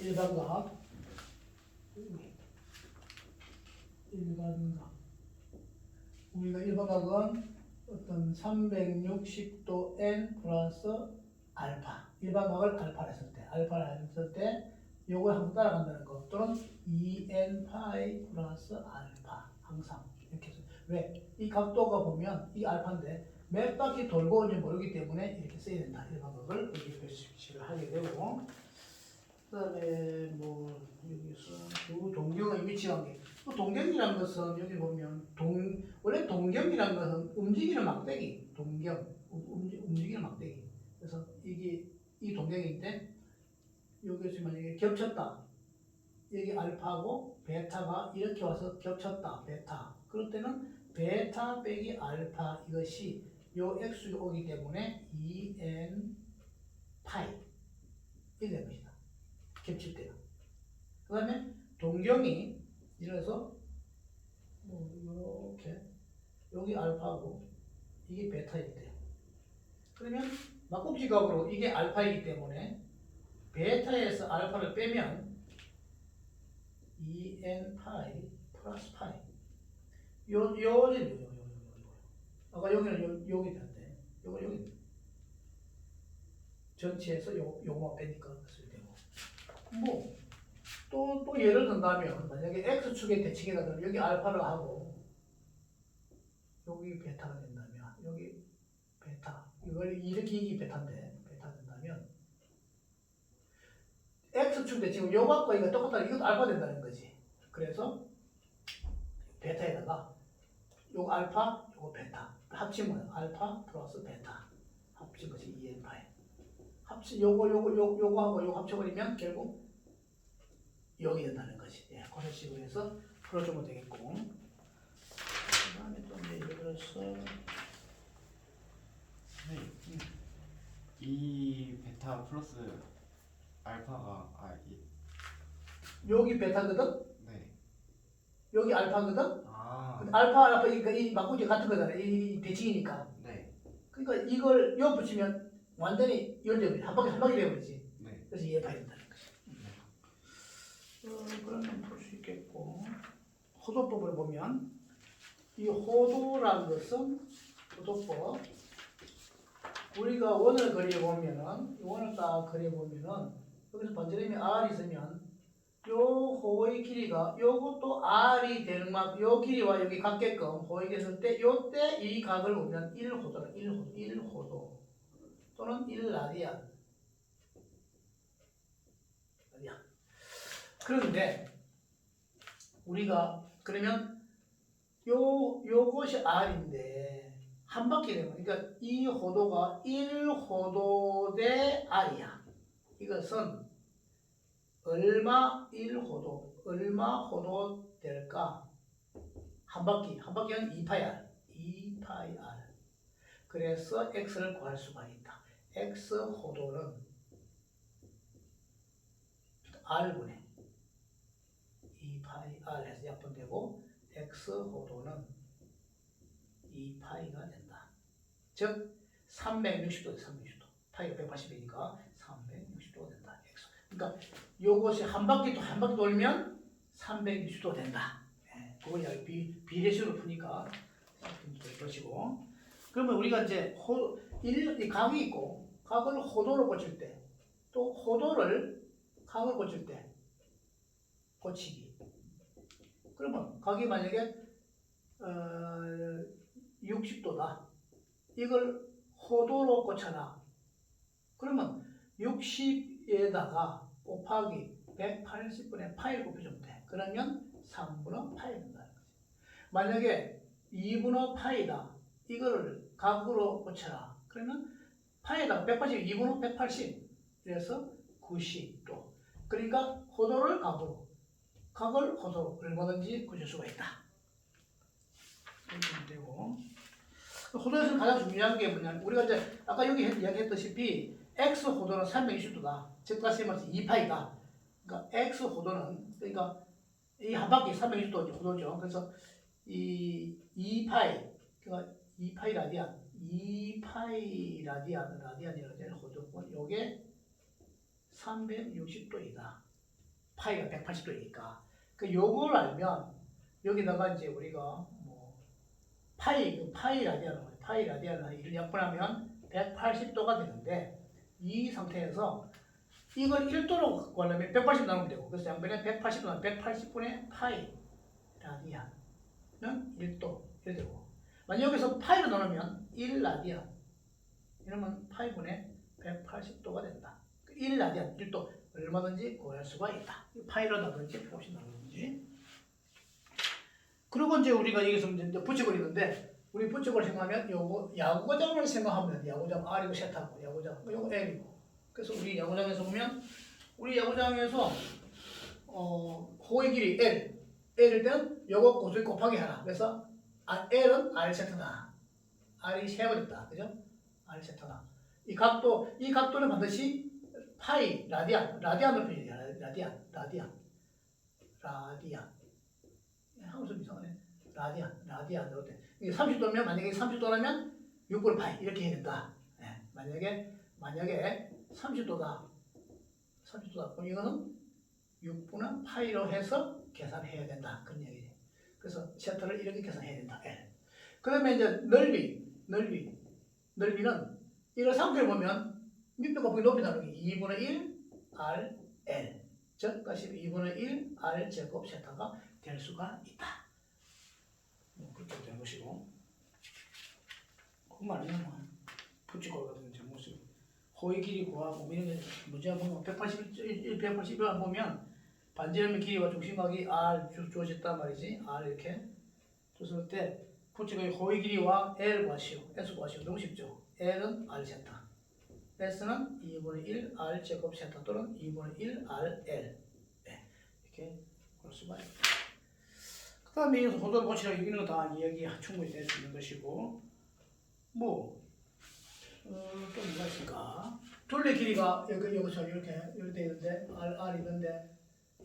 일반각 일반각 우리가 일반각은 어떤 360도 n 플러스 알파. 일반각을 알파로 했을 때 알파를 했을 때 요걸 항상 따라간다는 거. 또는 2n 파이 플러스 알파. 항상 이렇게 해서. 왜? 이 각도가 보면 이 알파인데 몇 바퀴 돌고 온지 모르기 때문에 이렇게 써야 된다. 일반각을 여기 표시를 하게 되고 그다음에 뭐 여기서 두 동경의 위치 관계. 또 동경이라는 것은 여기 보면 동 원래 동경이라는 것은 움직이는 막대기 동경 움- 움직, 움직이는 막대기. 그래서 이게 이 동경인데 여기서 만약에 겹쳤다. 여기 알파고 베타가 이렇게 와서 겹쳤다. 베타. 그럴 때는 베타 빼기 알파 이것이 요 x가 오기 때문에 2n 파이 이게 된 것이다. 겹칠 때가. 그 다음에 동경이 이래서 뭐 이렇게 여기 알파고 이게 베타일 때 그러면 막국지각으로 이게 알파이기 때문에 베타에서 알파를 빼면 2n 파이 플러스 파이 요, 요지 요, 요, 요, 요, 요. 아까 여기는 요, 여기 된대 요거 여기 전체에서 요, 요거만 빼니까. 되고 뭐, 또, 또 예를 든다면, 만약에 X축의 대칭이다 그러면 여기 알파를 하고, 여기 베타가 된다면, 여기 베타, 이걸 이기 베타인데, 베타 된다면, X축 대칭은 요것과 이거 똑같다, 이것도 알파 된다는 거지. 그래서, 베타에다가, 요거 알파, 요거 베타. 합치면 알파 플러스 베타. 합친 것이 2n 파이. 합치 요거 요거 요 요거하고 요거 합쳐버리면 결국 여기 된다는 거지. 예, 그런 식으로 해서 풀어주면 되겠고. 그다음에 또 예를 들어서 네. 이 베타 플러스 알파가 아, 이, 여기 베타거든, 네. 여기 알파거든. 아, 근데 알파 알파 이거 이 막구지 같은 거잖아. 이, 이 대칭이니까. 네. 그러니까 이걸 여 붙이면 완전히 열려버리. 한 바퀴 한 바퀴 되어버리지. 네. 그래서 이해파이 된다는 거지. 어, 그러면 볼 수 있겠고 호도법을 보면 이 호도라는 것은 호도법 우리가 원을 그려 보면은 이 원을 딱 그려 보면은 여기서 반지름이 r 있으면 요 호의 길이가 요것도 r이 되는 만큼 요 길이와 여기 같게끔 호이 됐을 때 요때 이 각을 보면 1호도라 1호도 1호도 또는 1라디안 라디안 그런데 우리가 그러면 요 요것이 r인데 한 바퀴 되면 그러니까 이 호도가 1호도 대 r이야. 이것은 얼마 1호도 얼마 호도 될까? 한 바퀴 한 바퀴는 2파이 r 2파이 r 그래서 x를 구할 수가 있다. X 호도는 r분의 2파이 r 해서 약분되고 x 호도는 2파이가 된다. 즉 360도 360도. 파이가 180이니까 360도가 된다. x. 그러니까 요것이 한 바퀴 또 한 바퀴 돌면 360도 된다. 예, 그걸 비 비례식으로 푸니까 보시고 그러면 우리가 이제 호, 일, 이 각이 있고 각을 호도로 고칠 때 또 호도를 각을 고칠 때 고치기. 그러면 각이 만약에 어, 60도다. 이걸 호도로 고쳐라. 그러면 60에다가 곱하기 180분의 파이를 곱해주면 돼. 그러면 3분의 파이 된다는 거지. 만약에 2분의 파이다. 이거를 각으로 고쳐라. 그러면 파이에다가 180, 2분의 180. 그래서 90도. 그러니까 호도를 각으로, 각을 호도로 얼마든지 고칠 수가 있다. 이렇게 되고. 호도에서 가장 중요한 게 뭐냐면 우리가 이제 아까 여기 했- 이야기했다시피 x 호도는 320도다. 즉 다시 말해서 2파이다. 그러니까 x 호도는 그러니까 이 한 바퀴 320도 호도죠. 그래서 이 2파이 그러니까 2파이 라디안 2파이 라디안 라디안이라는 호도고 요게 360도이다. 파이가 180도니까. 그 요걸 알면 여기다가 이제 우리가 뭐 파이 그 파이 라디안 파이 라디안 이를 약분하면 180도가 되는데 이 상태에서 이걸 1도로 구하려면 180 나누면 되고. 그래서 양변에 180 나누면 180분의 파이 라디안은 1도 이렇게 되고 만약 여기서 파이로 나누면 1 라디안 이러면 파이분의 180도가 된다. 1 라디안 1도 얼마든지 구할 수가 있다. 파이로 나누든지 150 나누든지. 그리고 이제 우리가 여기서 이제 붙여버리는데 우리 붙여버리 생각하면 요거 야구장을 생각하면 야구장 R이고 세타고 야구장 요거 L이고 그래서 우리 야구장에서 보면 우리 야구장에서 어 호의 길이 L L일 때는 요거 고수의 곱하기 하나 그래서 아, L은 R 세타다. R이 세 번 있다. 그죠? R 세타다. 이 각도 이 각도는 반드시 파이 라디안 라디안으로 표현해야. 돼 라디안 라디안. 라디안. 좀 이상하네. 라디안 라디안으로 돼 이게 30도면 만약에 30도라면 6분의 파이 이렇게 해야 된다. 예, 만약에 만약에 30도다. 30도다. 그럼 이거는 6분의 파이로 해서 계산해야 된다. 그런 얘기지 그래서 세터를 이렇게 계산해야 된다. L 그 다음에 이제 넓이 넓이 넓이는 이걸 상표를 보면 밑배 곱하기 높이 나누기 2분의 1 R L 즉 그것이 2분의 1 R 제곱 세타가 될 수가 있다. 뭐 그렇게 되는 것이고. 그것만 아니면 뭐 같은 제 모습. 호의 길이 구하고 뭐 이런 게 보면 181, 181을 보면 반지름의 길이와 중심각이 R 주- 주어졌단 말이지. R 이렇게. 줬을 때 붙이고 호의 길이와 L 구하시오 S 구하시오 너무 쉽죠. L은 R 세타. S는 2분의 1 R 제곱 세타 또는 2분의 1 R L. 네, 이렇게 볼 수가 있다. 그 다음에 여기서 호도를 고치라 여기는 다 이야기 충분히 될 수 있는 것이고 뭐 어, 또 뭐가 있을까? 둘레 길이가 여기 여기서 이렇게 이렇게 돼 있는데 R R 있는데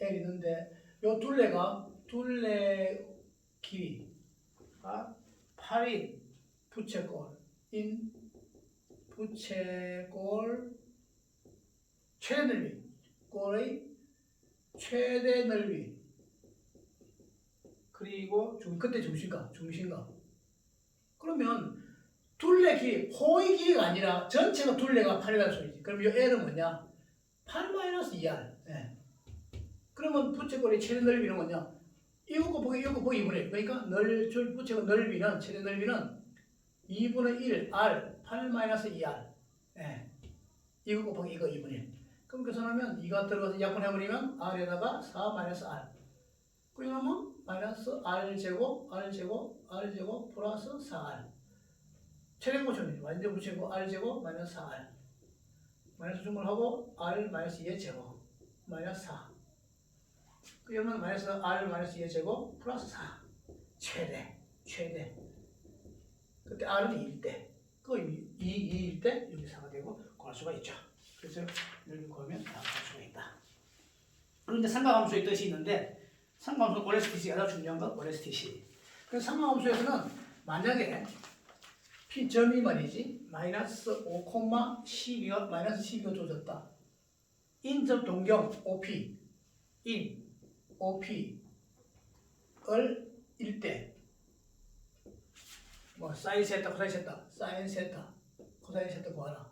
L 있는데 요 둘레가 둘레 길이가 8인 부채꼴인 부채꼴 최대 넓이 꼴의 최대 넓이 그리고 중 그때 중심각 중심각 그러면 둘레 길이 호의 길이가 아니라 전체가 둘레가 8이라는 소리지. 그럼 이 L은 뭐냐? 8 마이너스 2R 예. 그러면 부채꼴의 최대 넓이는 뭐냐 이거 곱하기 이거 곱하기 2분의 1 그러니까 넓, 줄 부채꼴 넓이는 최대 넓이는 2분의 1 R 8 마이너스 2R 예. 이거 곱하기 이거 2분의 1 그럼 계산하면 2가 들어가서 약분해버리면 R에다가 4 마이너스 R. 그러면 마이너스 R 제곱 R 제곱 R 제곱 플러스 4R 최대 고쳐는 완전 붙이고 R 제곱 마이너스 4R 마이너스 중분하고 R 마이너스 2의 제곱 마이너스 4 그러면 마이너스 R 마이너스 2의 제곱 플러스 4 최대 최대 그때 R은 2일 때, 그 2, 2일 때 여기 4가 되고 구할 수가 있죠. 그래서 여기 구하면 다 구할 수가 있다. 그런데 삼각함수의 뜻이 있는데 삼각함수 OSTC가 더 중요한 건 OSTC. 그래서 삼각함수에서는 만약에 P점이 말이지 마이너스 5,12가 마이너스 12가 주어졌다. 인점 동경 OP 인 OP 을 1대 뭐 사인 세타, 코사인 세타, 사인 세타, 코사인 세타 구하라.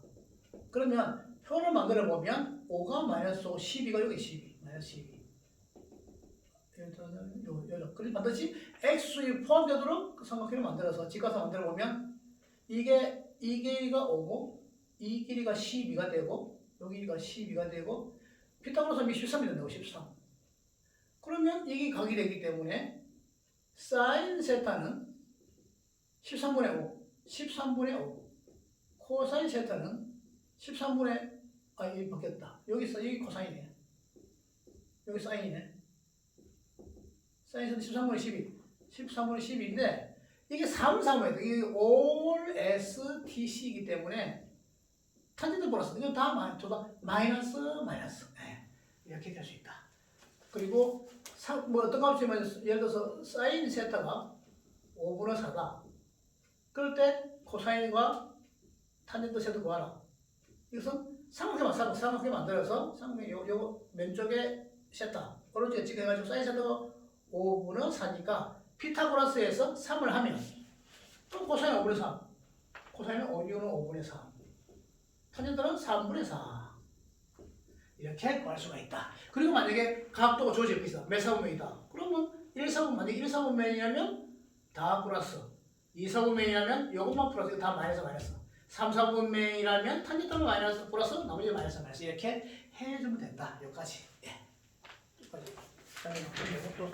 그러면 표를 만들어 보면 5가 마이너스 5, 12가 여기 12, 마이너스 12. 여기서는 요, 요, 그래서 반드시 x수에 포함되도록 그 삼각형을 만들어서 직각사 만들어 보면 이게 이 길이가 5고 이 길이가 12가 되고 여기 길이가 12가 되고 피타고라스 미 13이 된다고 13. 그러면 이게 각이 되기 때문에 사인 세타는 13분의 5, 13분의 5. 코사인 세타는 13분의 아 여기 바뀌었다. 여기 서 여기 코사인이네. 여기 사인이네. 사인 세타 13분의 12, 13분의 12인데 이게 3, 3에 돼. 이게 all S T C이기 때문에 탄젠트 플러스 이거 다 마이너스 마이너스 네. 이렇게 될 수 있다. 그리고 사, 뭐 어떤 값이면 예를 들어서 사인 세타가 5분의 4다. 그럴 때 코사인과 탄젠트 세트 구하라. 이것은 삼각형 삼각형 삼각형 만들어서 삼각형 요, 요 왼쪽에 세타 오른쪽에 찍어가지고 사인 세타가 5분의 4니까 피타고라스에서 3을 하면 또 코사인 5분의 3 코사인은 5는 5분의 3 탄젠트는 3분의 4 이렇게 구할 수가 있다. 그리고 만약에 각도가 주어져 있어 몇 사분면이다. 그러면 1 사분 만약에 1 사분면이라면 다 플러스 2 사분면이라면 요것만 플러스 다 마이너스 마이너스. 3 사분면이라면 탄젠트는 마이너스 플러스 나머지 마이너스 마이너스. 이렇게 해주면 된다. 여기까지. 예. 여기까지. 그다음에 이것도